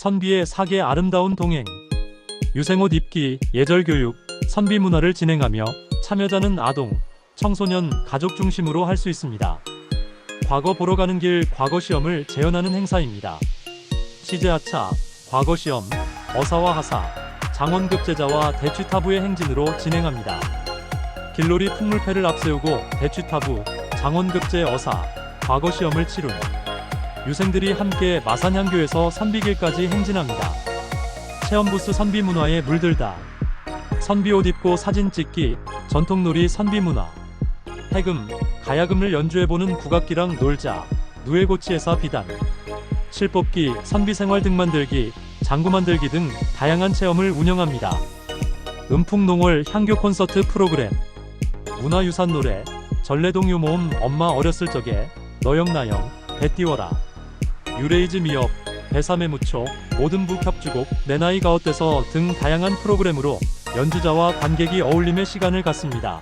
선비의 사계 아름다운 동행. 유생옷 입기, 예절 교육, 선비 문화를 진행하며 참여자는 아동, 청소년, 가족 중심으로 할 수 있습니다. 과거 보러 가는 길 과거 시험을 재현하는 행사입니다. 시제하차, 과거 시험, 어사와 하사, 장원급제자와 대취타부의 행진으로 진행합니다. 길놀이 풍물패를 앞세우고 대취타부, 장원급제 어사, 과거 시험을 치룬 유생들이 함께 마산향교에서 선비길까지 행진합니다. 체험부스 선비문화에 물들다. 선비옷 입고 사진 찍기, 전통놀이 선비문화. 해금, 가야금을 연주해보는 국악기랑 놀자, 누에고치에서 비단. 실뽑기, 선비생활 등 만들기, 장구 만들기 등 다양한 체험을 운영합니다. 음풍농월 향교 콘서트 프로그램. 문화유산 노래, 전래동요 모음 엄마 어렸을 적에, 너영나영, 배 띄워라. 유레이즈 미역, 배삼의 무초, 모든북 협주곡, 내 나이가 어때서 등 다양한 프로그램으로 연주자와 관객이 어울림의 시간을 갖습니다.